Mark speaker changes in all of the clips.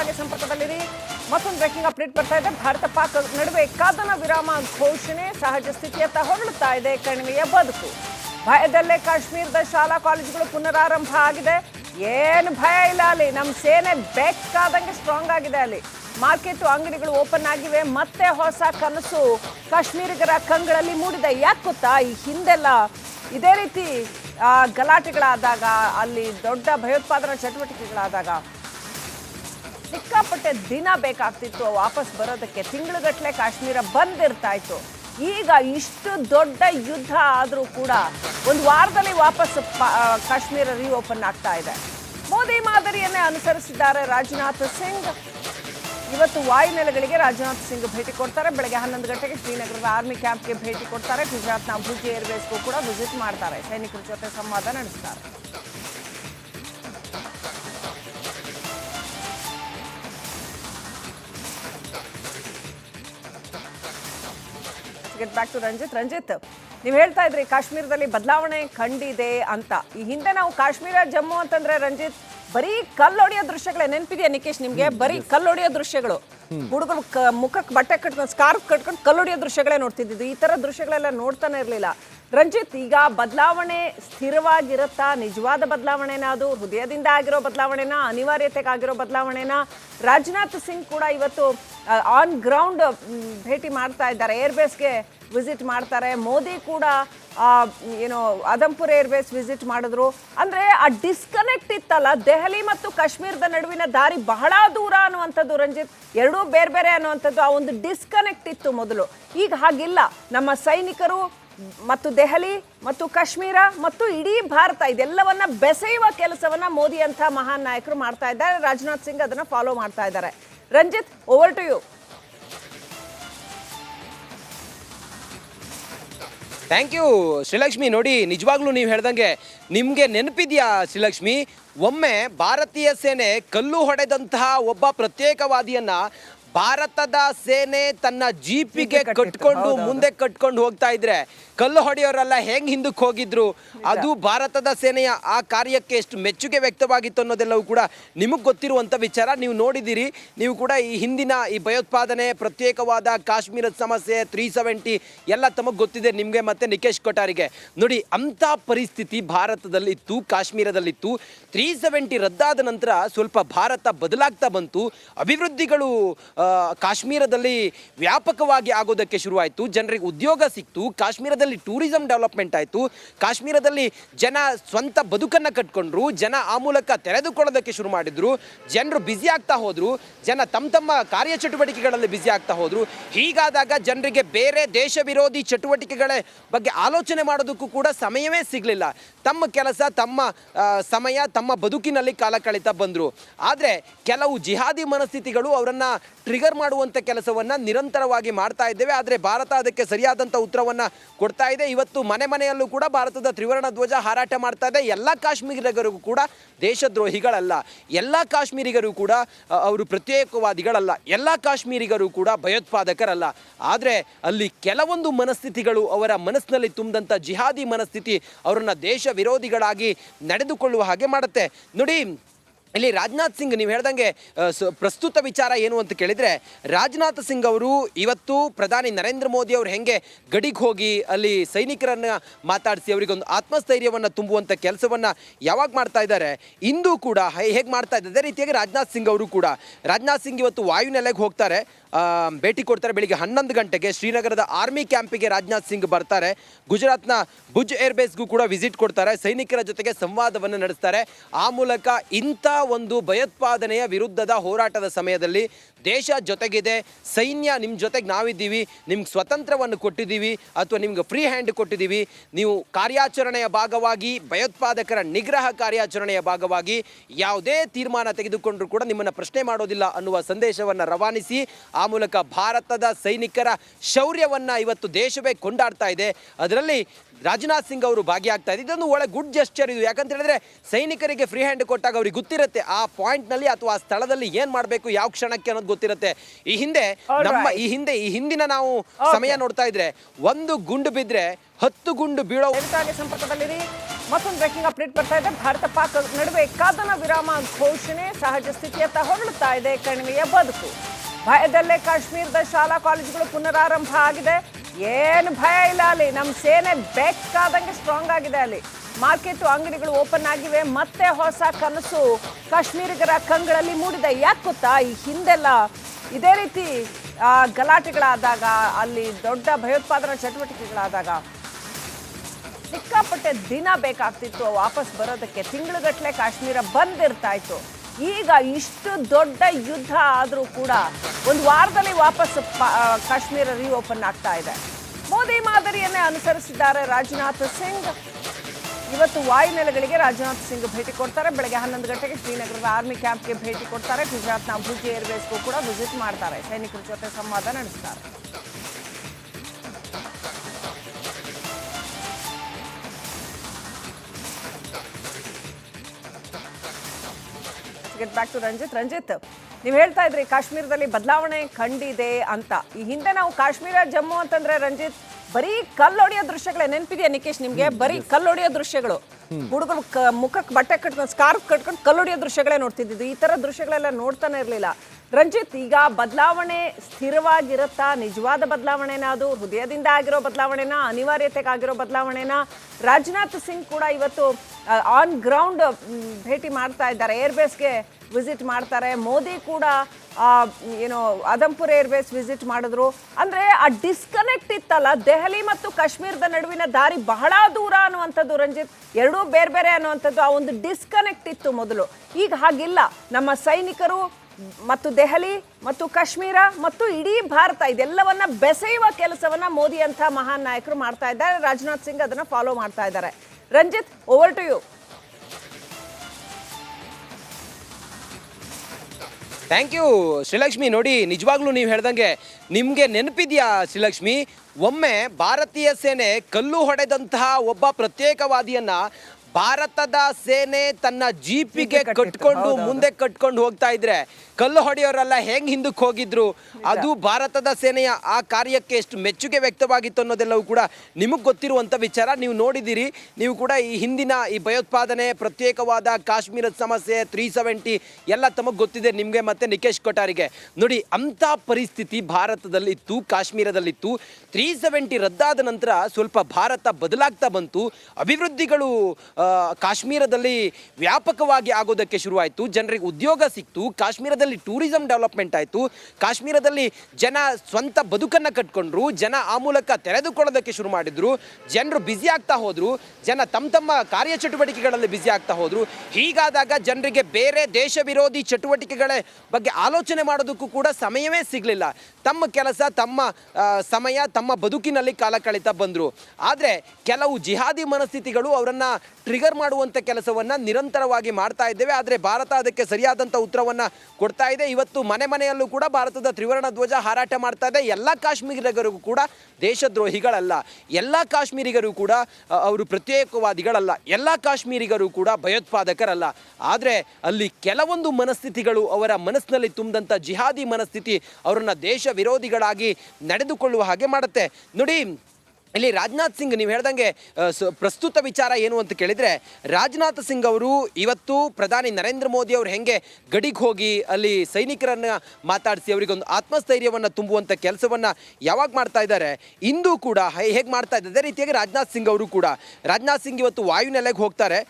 Speaker 1: ನಿರಂತರವಾಗಿ ಸಂಪರ್ಕದಲ್ಲಿರಿ. ಮತ್ತೊಂದು breaking update ಬರ್ತಾ ಇದೆ. ಭಾರತ ಪಾಕ್ ನಡುವೆ ಕದನ ವಿರಾಮ ಘೋಷಣೆ, ಸಹಜ ಸ್ಥಿತಿಯತ್ತ ಹೊರಳುತ್ತಾ ಇದೆ ಕಣಿವೆಯ ಬದುಕು. ಭಯದಲ್ಲೇ ಕಾಶ್ಮೀರದ ಶಾಲಾ ಕಾಲೇಜುಗಳು ಪುನರಾರಂಭ ಆಗಿದೆ. ಏನು ಭಯ ಇಲ್ಲ ಅಲ್ಲಿ. ನಮ್ಮ ಸೇನೆ ಬೇಕಾದಂಗೆ ಸ್ಟ್ರಾಂಗ್ ಆಗಿದೆ ಅಲ್ಲಿ. ಮಾರ್ಕೆಟ್ ಅಂಗಡಿಗಳು ಓಪನ್ ಆಗಿವೆ. ಮತ್ತೆ ಹೊಸ ಕನಸು ಕಾಶ್ಮೀರಿಗರ ಕಂಗಳಲ್ಲಿ ಮೂಡಿದೆ. ಯಾಕೆ ಗೊತ್ತಾ? ಈ ಹಿಂದೆಲ್ಲ ಇದೇ ರೀತಿ ಗಲಾಟೆಗಳಾದಾಗ, ಅಲ್ಲಿ ದೊಡ್ಡ ಭಯೋತ್ಪಾದನಾ ಚಟುವಟಿಕೆಗಳಾದಾಗ ಸಿಕ್ಕಾಪಟ್ಟೆ ದಿನ ಬೇಕಾಗ್ತಿತ್ತು. ವಾಪಸ್ ಬರೋದಕ್ಕೆ ತಿಂಗಳುಗಟ್ಟಲೆ ಕಾಶ್ಮೀರ ಬಂದಿರ್ತಾ ಇತ್ತು ಈಗ ಇಷ್ಟು ದೊಡ್ಡ ಯುದ್ಧ ಆದರೂ ಕೂಡ ಒಂದು ವಾರದಲ್ಲಿ ವಾಪಸ್ ಕಾಶ್ಮೀರ ರಿಓಪನ್ ಆಗ್ತಾ ಇದೆ. ಮೋದಿ ಮಾದರಿಯನ್ನೇ ಅನುಸರಿಸಿದ್ದಾರೆ ರಾಜನಾಥ್ ಸಿಂಗ್. ಇವತ್ತು ವಾಯುನೆಲೆಗಳಿಗೆ ರಾಜನಾಥ್ ಸಿಂಗ್ ಭೇಟಿ ಕೊಡ್ತಾರೆ. ಬೆಳಗ್ಗೆ ಹನ್ನೊಂದು ಗಂಟೆಗೆ ಶ್ರೀನಗರದ ಆರ್ಮಿ ಕ್ಯಾಂಪ್ಗೆ ಭೇಟಿ ಕೊಡ್ತಾರೆ. ಗುಜರಾತ್ನ ಭುಜ್ ಏರ್ವೇಸ್ಗೂ ಕೂಡ ವಿಸಿಟ್ ಮಾಡ್ತಾರೆ. ಸೈನಿಕರ ಜೊತೆ ಸಂವಾದ ನಡೆಸ್ತಾರೆ. Get back to Ranjith Ranjith ನೀವು ಹೇಳ್ತಾ ಇದ್ರಿ ಕಾಶ್ಮೀರದಲ್ಲಿ ಬದಲಾವಣೆ ಕಂಡಿದೆ ಅಂತ. ಈ ಹಿಂದೆ ನಾವು ಕಾಶ್ಮೀರ ಜಮ್ಮು ಅಂತಂದ್ರೆ ರಂಜಿತ್ ಬರೀ ಕಲ್ಲೊಡೆಯೋ ದೃಶ್ಯಗಳೇ. ನೆನಪಿದೆಯಾ ನಿಕೇಶ್ ನಿಮ್ಗೆ? ಬರೀ ಕಲ್ಲೊಡೆಯೋ ದೃಶ್ಯಗಳು. ಹುಡುಗರು ಮುಖಕ್ಕೆ ಬಟ್ಟೆ ಕಟ್ಕೊಂಡು ಸ್ಕಾರ್ಫ್ ಕಟ್ಕೊಂಡು ಕಲ್ಲೊಡೆಯೋ ದೃಶ್ಯಗಳೇ ನೋಡ್ತಿದ್ದಿದ್ದು. ಈ ತರ ದೃಶ್ಯಗಳೆಲ್ಲ ನೋಡ್ತಾನೆ ಇರಲಿಲ್ಲ. ರಂಜಿತ್, ಈಗ ಬದಲಾವಣೆ ಸ್ಥಿರವಾಗಿರುತ್ತಾ? ನಿಜವಾದ ಬದಲಾವಣೆನ ಅದು? ಹೃದಯದಿಂದ ಆಗಿರೋ ಬದಲಾವಣೆನ? ಅನಿವಾರ್ಯತೆಗಾಗಿರೋ ಬದಲಾವಣೆನ? ರಾಜನಾಥ್ ಸಿಂಗ್ ಕೂಡ ಇವತ್ತು ಆನ್ ಗ್ರೌಂಡ್ ಭೇಟಿ ಮಾಡ್ತಾ ಇದ್ದಾರೆ. ಏರ್ಬೇಸ್ಗೆ ವಿಸಿಟ್ ಮಾಡ್ತಾರೆ. ಮೋದಿ ಕೂಡ ಏನು ಅದಂಪುರ್ ಏರ್ಬೇಸ್ ವಿಸಿಟ್ ಮಾಡಿದ್ರು. ಅಂದರೆ, ಆ ಡಿಸ್ಕನೆಕ್ಟ್ ಇತ್ತಲ್ಲ? ದೆಹಲಿ ಮತ್ತು ಕಾಶ್ಮೀರದ ನಡುವಿನ ದಾರಿ ಬಹಳ ದೂರ ಅನ್ನುವಂಥದ್ದು ರಂಜಿತ್. ಎರಡೂ ಬೇರೆ ಬೇರೆ ಅನ್ನುವಂಥದ್ದು ಆ ಒಂದು ಡಿಸ್ಕನೆಕ್ಟ್ ಇತ್ತು ಮೊದಲು. ಈಗ ಹಾಗಿಲ್ಲ. ನಮ್ಮ ಸೈನಿಕರು ಮತ್ತು ದೆಹಲಿ ಮತ್ತು ಕಾಶ್ಮೀರ ಮತ್ತು ಇಡೀ ಭಾರತ ಇದೆಲ್ಲವನ್ನ ಬೆಸೆಯುವ ಕೆಲಸವನ್ನ ಮೋದಿ ಅಂತ ಮಹಾನ್ ನಾಯಕರು ಮಾಡ್ತಾ ಇದ್ದಾರೆ. ರಾಜನಾಥ್ ಸಿಂಗ್ ಅದನ್ನ ಫಾಲೋ ಮಾಡ್ತಾ ಇದ್ದಾರೆ. Ranjith over to you
Speaker 2: thank you Srilakshmi. ನೋಡಿ, ನಿಜವಾಗ್ಲೂ ನೀವು ಹೇಳ್ದಂಗೆ ನಿಮಗೆ ನೆನಪಿದೆಯಾ ಶ್ರೀಲಕ್ಷ್ಮಿ? ಒಮ್ಮೆ ಭಾರತೀಯ ಸೇನೆ ಕಲ್ಲು ಹೊಡೆದಂತಹ ಒಬ್ಬ ಪ್ರತ್ಯೇಕವಾದಿಯನ್ನ ಭಾರತದ ಸೇನೆ ತನ್ನ ಜೀಪಿಗೆ ಕಟ್ಕೊಂಡು ಮುಂದೆ ಕಟ್ಕೊಂಡು ಹೋಗ್ತಾ ಇದ್ರೆ ಕಲ್ಲು ಹೊಡೆಯೋರೆಲ್ಲ ಹೆಂಗ್ ಹಿಂದಕ್ಕೆ ಹೋಗಿದ್ರು? ಅದು ಭಾರತದ ಸೇನೆಯ ಆ ಕಾರ್ಯಕ್ಕೆ ಎಷ್ಟು ಮೆಚ್ಚುಗೆ ವ್ಯಕ್ತವಾಗಿತ್ತು ಅನ್ನೋದೆಲ್ಲವೂ ಕೂಡ ನಿಮಗೆ ಗೊತ್ತಿರುವಂಥ ವಿಚಾರ. ನೀವು ನೋಡಿದ್ದೀರಿ ನೀವು ಕೂಡ ಈ ಹಿಂದಿನ ಈ ಭಯೋತ್ಪಾದನೆ ಪ್ರತ್ಯೇಕವಾದ ಕಾಶ್ಮೀರದ ಸಮಸ್ಯೆ ತ್ರೀ ಸೆವೆಂಟಿ ಎಲ್ಲ ತಮಗೆ ಗೊತ್ತಿದೆ ನಿಮಗೆ ಮತ್ತೆ ನಿಕೇಶ್ ಕೊಠಾರಿಗೆ. ನೋಡಿ ಅಂಥ ಪರಿಸ್ಥಿತಿ ಭಾರತದಲ್ಲಿತ್ತು ಕಾಶ್ಮೀರದಲ್ಲಿತ್ತು. ತ್ರೀ ಸೆವೆಂಟಿ ರದ್ದಾದ ನಂತರ ಸ್ವಲ್ಪ ಭಾರತ ಬದಲಾಗ್ತಾ ಬಂತು. ಅಭಿವೃದ್ಧಿಗಳು ಕಾಶ್ಮೀರದಲ್ಲಿ ವ್ಯಾಪಕವಾಗಿ ಆಗೋದಕ್ಕೆ ಶುರುವಾಯಿತು. ಜನರಿಗೆ ಉದ್ಯೋಗ ಸಿಕ್ತು. ಕಾಶ್ಮೀರದಲ್ಲಿ ಟೂರಿಸಂ ಡೆವಲಪ್ಮೆಂಟ್ ಆಯಿತು. ಕಾಶ್ಮೀರದಲ್ಲಿ ಜನ ಸ್ವಂತ ಬದುಕನ್ನು ಕಟ್ಕೊಂಡ್ರು. ಜನ ಆ ಮೂಲಕ ತೆರೆದುಕೊಳ್ಳೋದಕ್ಕೆ ಶುರು ಮಾಡಿದ್ರು. ಜನರು ಬ್ಯುಸಿ ಆಗ್ತಾ ಹೋದರು. ಜನ ತಮ್ಮ ತಮ್ಮ ಕಾರ್ಯಚಟುವಟಿಕೆಗಳಲ್ಲಿ ಬ್ಯುಸಿ ಆಗ್ತಾ ಹೋದರು. ಹೀಗಾದಾಗ ಜನರಿಗೆ ಬೇರೆ ದೇಶ ವಿರೋಧಿ ಚಟುವಟಿಕೆಗಳ ಬಗ್ಗೆ ಆಲೋಚನೆ ಮಾಡೋದಕ್ಕೂ ಕೂಡ ಸಮಯವೇ ಸಿಗಲಿಲ್ಲ. ತಮ್ಮ ಕೆಲಸ, ತಮ್ಮ ಸಮಯ, ತಮ್ಮ ಬದುಕಿನಲ್ಲಿ ಕಾಲ ಕಳೀತಾ ಬಂದರು. ಆದರೆ ಕೆಲವು ಜಿಹಾದಿ ಮನಸ್ಥಿತಿಗಳು ಅವರನ್ನು ಟ್ರಿಗರ್ ಮಾಡುವಂಥ ಕೆಲಸವನ್ನು ನಿರಂತರವಾಗಿ ಮಾಡ್ತಾ ಇದ್ದೇವೆ. ಆದರೆ ಭಾರತ ಅದಕ್ಕೆ ಸರಿಯಾದಂಥ ಉತ್ತರವನ್ನು ಕೊಡ್ತಾ ಇದೆ. ಇವತ್ತು ಮನೆ ಮನೆಯಲ್ಲೂ ಕೂಡ ಭಾರತದ ತ್ರಿವರ್ಣ ಧ್ವಜ ಹಾರಾಟ ಮಾಡ್ತಾ ಇದೆ. ಎಲ್ಲ ಕಾಶ್ಮೀರಿಗರಿಗೂ ಕೂಡ ದೇಶದ್ರೋಹಿಗಳಲ್ಲ. ಎಲ್ಲ ಕಾಶ್ಮೀರಿಗರು ಕೂಡ ಅವರು ಪ್ರತ್ಯೇಕವಾದಿಗಳಲ್ಲ. ಎಲ್ಲ ಕಾಶ್ಮೀರಿಗರು ಕೂಡ ಭಯೋತ್ಪಾದಕರಲ್ಲ. ಆದರೆ ಅಲ್ಲಿ ಕೆಲವೊಂದು ಮನಸ್ಥಿತಿಗಳು ಅವರ ಮನಸ್ಸಿನಲ್ಲಿ ತುಂಬಿದಂಥ ಜಿಹಾದಿ ಮನಸ್ಥಿತಿ ಅವರನ್ನು ದೇಶ ವಿರೋಧಿಗಳಾಗಿ ನಡೆದುಕೊಳ್ಳುವ ಹಾಗೆ ಮಾಡುತ್ತೆ. ನೋಡಿ ಇಲ್ಲಿ ರಾಜನಾಥ್ ಸಿಂಗ್, ನೀವು ಹೇಳ್ದಂಗೆ ಪ್ರಸ್ತುತ ವಿಚಾರ ಏನು ಅಂತ ಕೇಳಿದರೆ, ರಾಜನಾಥ್ ಸಿಂಗ್ ಅವರು ಇವತ್ತು ಪ್ರಧಾನಿ ನರೇಂದ್ರ ಮೋದಿ ಅವರು ಹೆಂಗೆ ಗಡಿಗೆ ಹೋಗಿ ಅಲ್ಲಿ ಸೈನಿಕರನ್ನು ಮಾತಾಡಿಸಿ ಅವರಿಗೊಂದು ಆತ್ಮಸ್ಥೈರ್ಯವನ್ನು ತುಂಬುವಂಥ ಕೆಲಸವನ್ನು ಯಾವಾಗ ಮಾಡ್ತಾ ಇದ್ದಾರೆ, ಇಂದು ಕೂಡ ಹೇಗೆ ಮಾಡ್ತಾ ಇದ್ದಾರೆ, ಅದೇ ರೀತಿಯಾಗಿ ರಾಜನಾಥ್ ಸಿಂಗ್ ಅವರು ಕೂಡ. ರಾಜನಾಥ್ ಸಿಂಗ್ ಇವತ್ತು ವಾಯುನೆಲೆಗೆ ಹೋಗ್ತಾರೆ ಭೇಟಿ ಕೊಡ್ತಾರೆ. ಬೆಳಿಗ್ಗೆ ಹನ್ನೊಂದು ಗಂಟೆಗೆ ಶ್ರೀನಗರದ ಆರ್ಮಿ ಕ್ಯಾಂಪಿಗೆ ರಾಜನಾಥ್ ಸಿಂಗ್ ಬರ್ತಾರೆ. ಗುಜರಾತ್ನ ಭುಜ್ ಏರ್ಬೇಸ್ಗೂ ಕೂಡ ವಿಸಿಟ್ ಕೊಡ್ತಾರೆ. ಸೈನಿಕರ ಜೊತೆಗೆ ಸಂವಾದವನ್ನು ನಡೆಸ್ತಾರೆ. ಆ ಮೂಲಕ ಇಂಥ ಒಂದು ಭಯೋತ್ಪಾದನೆಯ ವಿರುದ್ಧದ ಹೋರಾಟದ ಸಮಯದಲ್ಲಿ ದೇಶ ಜೊತೆಗಿದೆ. ಸೈನ್ಯ ನಿಮ್ಮ ಜೊತೆಗೆ ನಾವಿದ್ದೀವಿ. ನಿಮ್ಗೆ ಸ್ವತಂತ್ರವನ್ನು ಕೊಟ್ಟಿದ್ದೀವಿ. ಅಥವಾ ನಿಮ್ಗೆ ಫ್ರೀ ಹ್ಯಾಂಡ್ ಕೊಟ್ಟಿದ್ದೀವಿ. ನೀವು ಕಾರ್ಯಾಚರಣೆಯ ಭಾಗವಾಗಿ, ಭಯೋತ್ಪಾದಕರ ನಿಗ್ರಹ ಕಾರ್ಯಾಚರಣೆಯ ಭಾಗವಾಗಿ ಯಾವುದೇ ತೀರ್ಮಾನ ತೆಗೆದುಕೊಂಡರೂ ಕೂಡ ನಿಮ್ಮನ್ನು ಪ್ರಶ್ನೆ ಮಾಡೋದಿಲ್ಲ ಅನ್ನುವ ಸಂದೇಶವನ್ನು ರವಾನಿಸಿ ಆ ಮೂಲಕ ಭಾರತದ ಸೈನಿಕರ ಶೌರ್ಯವನ್ನು ಇವತ್ತು ದೇಶವೇ ಕೊಂಡಾಡ್ತಾ ಇದೆ. ಅದರಲ್ಲಿ ರಾಜನಾಥ್ ಸಿಂಗ್ ಅವರು ಭಾಗಿಯಾಗ್ತಾ ಇದೆ. ಇದೊಂದು ಒಳ್ಳೆ ಗುಡ್ ಜೆಸ್ಚರ್ ಇದು. ಯಾಕಂತ ಹೇಳಿದ್ರೆ ಸೈನಿಕರಿಗೆ ಫ್ರೀ ಹ್ಯಾಂಡ್ ಕೊಟ್ಟಾಗ ಅವ್ರಿಗೆ ಗೊತ್ತಿರುತ್ತೆ ಆ ಪಾಯಿಂಟ್ನಲ್ಲಿ ಅಥವಾ ಆ ಸ್ಥಳದಲ್ಲಿ ಏನು ಮಾಡಬೇಕು ಯಾವ ಕ್ಷಣಕ್ಕೆ ಅನ್ನೋದು ಗೊತ್ತಿರುತ್ತೆ. ಈ ಹಿಂದೆ ನಮ್ಮ ಈ ಹಿಂದೆ ಈ ಹಿಂದಿನ ನಾವು ಸಮಯ ನೋಡ್ತಾ ಇದ್ರೆ ಒಂದು ಗುಂಡು ಬಿದ್ರೆ ಹತ್ತು ಗುಂಡು ಬೀಳೋ
Speaker 1: ಸಂಪರ್ಕದಲ್ಲಿ ಸಂಪರ್ಕದಲ್ಲಿರಿ. ಮತ್ತೊಂದು ಬ್ರೇಕಿಂಗ್ ಅಪ್ಡೇಟ್ ಬರ್ತಾ ಇದೆ. ಭಾರತ ಪಾಕ್ ನಡುವೆ ಕದನ ವಿರಾಮ ಘೋಷಣೆ. ಸಹಜ ಸ್ಥಿತಿಯತ್ತ ಹೊರಳುತ್ತಾ ಇದೆ ಕಣಿವೆಯ ಬದುಕು. ಭಯದಲ್ಲೇ ಕಾಶ್ಮೀರದ ಶಾಲಾ ಕಾಲೇಜುಗಳು ಪುನರಾರಂಭ ಆಗಿದೆ. ಏನು ಭಯ ಇಲ್ಲ ಅಲ್ಲಿ. ನಮ್ಮ ಸೇನೆ ಬೇಕಾದಂಗೆ ಸ್ಟ್ರಾಂಗ್ ಆಗಿದೆ ಅಲ್ಲಿ. ಮಾರ್ಕೆಟ್ ಅಂಗಡಿಗಳು ಓಪನ್ ಆಗಿವೆ. ಮತ್ತೆ ಹೊಸ ಕನಸು ಕಾಶ್ಮೀರಿಗರ ಕಂಗಳಲ್ಲಿ ಮೂಡಿದೆ. ಯಾಕೆ ಗೊತ್ತಾ? ಈ ಹಿಂದೆಲ್ಲ ಇದೇ ರೀತಿ ಗಲಾಟೆಗಳಾದಾಗ, ಅಲ್ಲಿ ದೊಡ್ಡ ಭಯೋತ್ಪಾದನಾ ಚಟುವಟಿಕೆಗಳಾದಾಗ ಸಿಕ್ಕಾಪಟ್ಟೆ ದಿನ ಬೇಕಾಗ್ತಿತ್ತು. ವಾಪಸ್ ಬರೋದಕ್ಕೆ ತಿಂಗಳುಗಟ್ಟಲೆ ಕಾಶ್ಮೀರ ಬಂದಿರ್ತಾ ಇತ್ತು. ಈಗ ಇಷ್ಟು ದೊಡ್ಡ ಯುದ್ಧ ಆದರೂ ಕೂಡ ಒಂದು ವಾರದಲ್ಲಿ ವಾಪಸ್ ಕಾಶ್ಮೀರ ರಿಓಪನ್ ಆಗ್ತಾ ಇದೆ. ಮೋದಿ ಮಾದರಿಯನ್ನೇ ಅನುಸರಿಸಿದ್ದಾರೆ ರಾಜನಾಥ್ ಸಿಂಗ್. ಇವತ್ತು ವಾಯುನೆಲೆಗಳಿಗೆ ರಾಜನಾಥ್ ಸಿಂಗ್ ಭೇಟಿ ಕೊಡ್ತಾರೆ. ಬೆಳಗ್ಗೆ ಹನ್ನೊಂದು ಗಂಟೆಗೆ ಶ್ರೀನಗರದ ಆರ್ಮಿ ಕ್ಯಾಂಪ್ಗೆ ಭೇಟಿ ಕೊಡ್ತಾರೆ. ಗುಜರಾತ್ನ ಭುಜ್ ಏರ್ವೇಸ್ಗೂ ಕೂಡ ವಿಸಿಟ್ ಮಾಡ್ತಾರೆ. ಸೈನಿಕರ ಜೊತೆ ಸಂವಾದ ನಡೆಸ್ತಾರೆ. Get back to Ranjith Ranjith ನೀವು ಹೇಳ್ತಾ ಇದ್ರಿ ಕಾಶ್ಮೀರದಲ್ಲಿ ಬದಲಾವಣೆ ಕಂಡಿದೆ ಅಂತ. ಈ ಹಿಂದೆ ನಾವು ಕಾಶ್ಮೀರ ಜಮ್ಮು ಅಂತಂದ್ರೆ ರಂಜಿತ್ ಬರೀ ಕಲ್ಲೊಡೆಯೋ ದೃಶ್ಯಗಳೇ. ನೆನಪಿದೆಯಾ ನಿಕೇಶ್ ನಿಮ್ಗೆ? ಬರೀ ಕಲ್ಲೊಡೆಯೋ ದೃಶ್ಯಗಳು. ಹುಡುಗರು ಮುಖಕ್ಕೆ ಬಟ್ಟೆ ಕಟ್ಕೊಂಡು ಸ್ಕಾರ್ಫ್ ಕಟ್ಕೊಂಡು ಕಲ್ಲೊಡೆಯೋ ದೃಶ್ಯಗಳೇ ನೋಡ್ತಿದ್ದಿದ್ದು. ಈ ತರ ದೃಶ್ಯಗಳೆಲ್ಲ ನೋಡ್ತಾನೆ ಇರಲಿಲ್ಲ. ರಂಜಿತ್, ಈಗ ಬದಲಾವಣೆ ಸ್ಥಿರವಾಗಿರುತ್ತಾ? ನಿಜವಾದ ಬದಲಾವಣೆನ ಅದು? ಹೃದಯದಿಂದ ಆಗಿರೋ ಬದಲಾವಣೆನ? ಅನಿವಾರ್ಯತೆಗಾಗಿರೋ ಬದಲಾವಣೆನ? ರಾಜನಾಥ್ ಸಿಂಗ್ ಕೂಡ ಇವತ್ತು ಆನ್ ಗ್ರೌಂಡ್ ಭೇಟಿ ಮಾಡ್ತಾ ಇದ್ದಾರೆ. ಏರ್ಬೇಸ್ಗೆ ವಿಸಿಟ್ ಮಾಡ್ತಾರೆ. ಮೋದಿ ಕೂಡ ಏನು ಅದಂಪುರ್ ಏರ್ಬೇಸ್ ವಿಸಿಟ್ ಮಾಡಿದ್ರು. ಅಂದರೆ, ಆ ಡಿಸ್ಕನೆಕ್ಟ್ ಇತ್ತಲ್ಲ? ದೆಹಲಿ ಮತ್ತು ಕಾಶ್ಮೀರದ ನಡುವಿನ ದಾರಿ ಬಹಳ ದೂರ ಅನ್ನುವಂಥದ್ದು ರಂಜಿತ್. ಎರಡೂ ಬೇರೆ ಬೇರೆ ಅನ್ನುವಂಥದ್ದು ಆ ಒಂದು ಡಿಸ್ಕನೆಕ್ಟ್ ಇತ್ತು ಮೊದಲು. ಈಗ ಹಾಗಿಲ್ಲ. ನಮ್ಮ ಸೈನಿಕರು ಮತ್ತು ದೆಹಲಿ ಮತ್ತು ಕಾಶ್ಮೀರ ಮತ್ತು ಇಡೀ ಭಾರತ ಇದೆಲ್ಲವನ್ನ ಬೆಸೆಯುವ ಕೆಲಸವನ್ನ ಮೋದಿ ಅಂತ ಮಹಾನ್ ನಾಯಕರು ಮಾಡ್ತಾ ಇದ್ದಾರೆ. ರಾಜನಾಥ್ ಸಿಂಗ್ ಅದನ್ನ ಫಾಲೋ ಮಾಡ್ತಾ ಇದ್ದಾರೆ. Ranjith over to you
Speaker 2: thank you Srilakshmi. ನೋಡಿ, ನಿಜವಾಗ್ಲೂ ನೀವು ಹೇಳ್ದಂಗೆ ನಿಮಗೆ ನೆನಪಿದೆಯಾ ಶ್ರೀಲಕ್ಷ್ಮಿ? ಒಮ್ಮೆ ಭಾರತೀಯ ಸೇನೆ ಕಲ್ಲು ಹೊಡೆದಂತಹ ಒಬ್ಬ ಪ್ರತ್ಯೇಕವಾದಿಯನ್ನ ಭಾರತದ ಸೇನೆ ತನ್ನ ಜೀಪಿಗೆ ಕಟ್ಕೊಂಡು ಮುಂದೆ ಕಟ್ಕೊಂಡು ಹೋಗ್ತಾ ಇದ್ರೆ ಕಲ್ಲು ಹೊಡೆಯೋರೆಲ್ಲ ಹೆಂಗ್ ಹಿಂದಕ್ಕೆ ಹೋಗಿದ್ರು? ಅದು ಭಾರತದ ಸೇನೆಯ ಆ ಕಾರ್ಯಕ್ಕೆ ಎಷ್ಟು ಮೆಚ್ಚುಗೆ ವ್ಯಕ್ತವಾಗಿತ್ತು ಅನ್ನೋದೆಲ್ಲವೂ ಕೂಡ ನಿಮಗೆ ಗೊತ್ತಿರುವಂಥ ವಿಚಾರ. ನೀವು ನೋಡಿದ್ದೀರಿ ನೀವು ಕೂಡ ಈ ಹಿಂದಿನ ಈ ಭಯೋತ್ಪಾದನೆ ಪ್ರತ್ಯೇಕವಾದ ಕಾಶ್ಮೀರದ ಸಮಸ್ಯೆ ತ್ರೀ ಸೆವೆಂಟಿ ಎಲ್ಲ ತಮಗೆ ಗೊತ್ತಿದೆ ನಿಮಗೆ ಮತ್ತೆ ನಿಕೇಶ್ ಕೊಠಾರಿಗೆ. ನೋಡಿ ಅಂಥ ಪರಿಸ್ಥಿತಿ ಭಾರತದಲ್ಲಿತ್ತು ಕಾಶ್ಮೀರದಲ್ಲಿತ್ತು. ತ್ರೀ ಸೆವೆಂಟಿ ರದ್ದಾದ ನಂತರ ಸ್ವಲ್ಪ ಭಾರತ ಬದಲಾಗ್ತಾ ಬಂತು. ಅಭಿವೃದ್ಧಿಗಳು ಕಾಶ್ಮೀರದಲ್ಲಿ ವ್ಯಾಪಕವಾಗಿ ಆಗೋದಕ್ಕೆ ಶುರುವಾಯಿತು. ಜನರಿಗೆ ಉದ್ಯೋಗ ಸಿಕ್ತು. ಕಾಶ್ಮೀರದಲ್ಲಿ ಟೂರಿಸಂ ಡೆವಲಪ್ಮೆಂಟ್ ಆಯಿತು. ಕಾಶ್ಮೀರದಲ್ಲಿ ಜನ ಸ್ವಂತ ಬದುಕನ್ನು ಕಟ್ಕೊಂಡ್ರು. ಜನ ಆ ಮೂಲಕ ತೆರೆದುಕೊಳ್ಳೋದಕ್ಕೆ ಶುರು ಮಾಡಿದ್ರು. ಜನರು ಬ್ಯುಸಿ ಆಗ್ತಾ ಹೋದರು. ಜನ ತಮ್ಮ ತಮ್ಮ ಕಾರ್ಯಚಟುವಟಿಕೆಗಳಲ್ಲಿ ಬ್ಯುಸಿ ಆಗ್ತಾ ಹೋದರು. ಹೀಗಾದಾಗ ಜನರಿಗೆ ಬೇರೆ ದೇಶ ವಿರೋಧಿ ಚಟುವಟಿಕೆಗಳ ಬಗ್ಗೆ ಆಲೋಚನೆ ಮಾಡೋದಕ್ಕೂ ಕೂಡ ಸಮಯವೇ ಸಿಗಲಿಲ್ಲ. ತಮ್ಮ ಕೆಲಸ, ತಮ್ಮ ಸಮಯ, ತಮ್ಮ ಬದುಕಿನಲ್ಲಿ ಕಾಲ ಕಳೀತಾ ಬಂದರು. ಆದರೆ ಕೆಲವು ಜಿಹಾದಿ ಮನಸ್ಥಿತಿಗಳು ಅವರನ್ನು ಟ್ರಿಗರ್ ಮಾಡುವಂಥ ಕೆಲಸವನ್ನು ನಿರಂತರವಾಗಿ ಮಾಡ್ತಾ ಇದ್ದೇವೆ. ಆದರೆ ಭಾರತ ಅದಕ್ಕೆ ಸರಿಯಾದಂಥ ಉತ್ತರವನ್ನು ಕೊಡ್ತಾ ಇದೆ. ಇವತ್ತು ಮನೆ ಮನೆಯಲ್ಲೂ ಕೂಡ ಭಾರತದ ತ್ರಿವರ್ಣ ಧ್ವಜ ಹಾರಾಟ ಮಾಡ್ತಾ ಇದೆ. ಎಲ್ಲ ಕಾಶ್ಮೀರಿಗರಿಗೂ ಕೂಡ ದೇಶದ್ರೋಹಿಗಳಲ್ಲ. ಎಲ್ಲ ಕಾಶ್ಮೀರಿಗರು ಕೂಡ ಅವರು ಪ್ರತ್ಯೇಕವಾದಿಗಳಲ್ಲ. ಎಲ್ಲ ಕಾಶ್ಮೀರಿಗರು ಕೂಡ ಭಯೋತ್ಪಾದಕರಲ್ಲ. ಆದರೆ ಅಲ್ಲಿ ಕೆಲವೊಂದು ಮನಸ್ಥಿತಿಗಳು ಅವರ ಮನಸ್ಸಿನಲ್ಲಿ ತುಂಬಿದಂಥ ಜಿಹಾದಿ ಮನಸ್ಥಿತಿ ಅವರನ್ನು ದೇಶ ವಿರೋಧಿಗಳಾಗಿ ನಡೆದುಕೊಳ್ಳುವ ಹಾಗೆ ಮಾಡುತ್ತೆ. ನೋಡಿ ಇಲ್ಲಿ ರಾಜನಾಥ್ ಸಿಂಗ್, ನೀವು ಹೇಳ್ದಂಗೆ ಪ್ರಸ್ತುತ ವಿಚಾರ ಏನು ಅಂತ ಕೇಳಿದರೆ, ರಾಜನಾಥ್ ಸಿಂಗ್ ಅವರು ಇವತ್ತು ಪ್ರಧಾನಿ ನರೇಂದ್ರ ಮೋದಿ ಅವರು ಹೆಂಗೆ ಗಡಿಗೆ ಹೋಗಿ ಅಲ್ಲಿ ಸೈನಿಕರನ್ನು ಮಾತಾಡಿಸಿ ಅವರಿಗೊಂದು ಆತ್ಮಸ್ಥೈರ್ಯವನ್ನು ತುಂಬುವಂಥ ಕೆಲಸವನ್ನು ಯಾವಾಗ ಮಾಡ್ತಾ ಇದ್ದಾರೆ, ಇಂದು ಕೂಡ ಹೇಗೆ ಮಾಡ್ತಾ ಇದ್ದಾರೆ, ಅದೇ ರೀತಿಯಾಗಿ ರಾಜನಾಥ್ ಸಿಂಗ್ ಅವರು ಕೂಡ. ರಾಜನಾಥ್ ಸಿಂಗ್ ಇವತ್ತು ವಾಯುನೆಲೆಗೆ ಹೋಗ್ತಾರೆ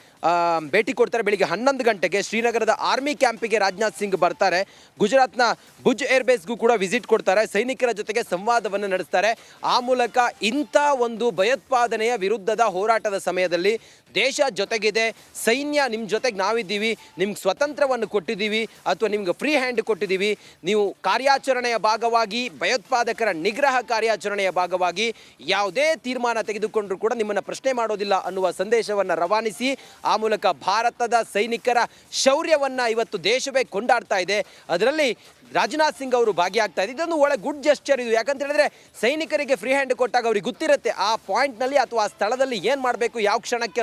Speaker 2: ಭೇಟಿ ಕೊಡ್ತಾರೆ. ಬೆಳಿಗ್ಗೆ ಹನ್ನೊಂದು ಗಂಟೆಗೆ ಶ್ರೀನಗರದ ಆರ್ಮಿ ಕ್ಯಾಂಪಿಗೆ ರಾಜನಾಥ್ ಸಿಂಗ್ ಬರ್ತಾರೆ. ಗುಜರಾತ್ನ ಭುಜ್ ಏರ್ಬೇಸ್ಗೂ ಕೂಡ ವಿಸಿಟ್ ಕೊಡ್ತಾರೆ. ಸೈನಿಕರ ಜೊತೆಗೆ ಸಂವಾದವನ್ನು ನಡೆಸ್ತಾರೆ. ಆ ಮೂಲಕ ಇಂಥ ಒಂದು ಭಯೋತ್ಪಾದನೆಯ ವಿರುದ್ಧದ ಹೋರಾಟದ ಸಮಯದಲ್ಲಿ ದೇಶ ಜೊತೆಗಿದೆ, ಸೈನ್ಯ ನಿಮ್ಮ ಜೊತೆಗೆ ನಾವಿದ್ದೀವಿ, ನಿಮ್ಗೆ ಸ್ವತಂತ್ರವನ್ನು ಕೊಟ್ಟಿದ್ದೀವಿ ಅಥವಾ ನಿಮ್ಗೆ ಫ್ರೀ ಹ್ಯಾಂಡ್ ಕೊಟ್ಟಿದ್ದೀವಿ. ನೀವು ಕಾರ್ಯಾಚರಣೆಯ ಭಾಗವಾಗಿ, ಭಯೋತ್ಪಾದಕರ ನಿಗ್ರಹ ಕಾರ್ಯಾಚರಣೆಯ ಭಾಗವಾಗಿ ಯಾವುದೇ ತೀರ್ಮಾನ ತೆಗೆದುಕೊಂಡರೂ ಕೂಡ ನಿಮ್ಮನ್ನು ಪ್ರಶ್ನೆ ಮಾಡೋದಿಲ್ಲ ಅನ್ನುವ ಸಂದೇಶವನ್ನು ರವಾನಿಸಿ, ಆ ಮೂಲಕ ಭಾರತದ ಸೈನಿಕರ ಶೌರ್ಯವನ್ನು ಇವತ್ತು ದೇಶವೇ ಕೊಂಡಾಡ್ತಾ ಇದೆ. ಅದರಲ್ಲಿ ರಾಜನಾಥ್ ಸಿಂಗ್ ಅವರು ಭಾಗಿಯಾಗ್ತಾ ಇದೆ. ಇದೊಂದು ಒಳ್ಳೆ ಗುಡ್ ಜೆಸ್ಚರ್ ಇದು. ಯಾಕಂತ ಹೇಳಿದ್ರೆ ಸೈನಿಕರಿಗೆ ಫ್ರೀ ಹ್ಯಾಂಡ್ ಕೊಟ್ಟಾಗ ಅವ್ರಿಗೆ ಗೊತ್ತಿರುತ್ತೆ ಆ ಪಾಯಿಂಟ್ನಲ್ಲಿ ಅಥವಾ ಆ ಸ್ಥಳದಲ್ಲಿ ಏನು ಮಾಡಬೇಕು, ಯಾವ ಕ್ಷಣಕ್ಕೆ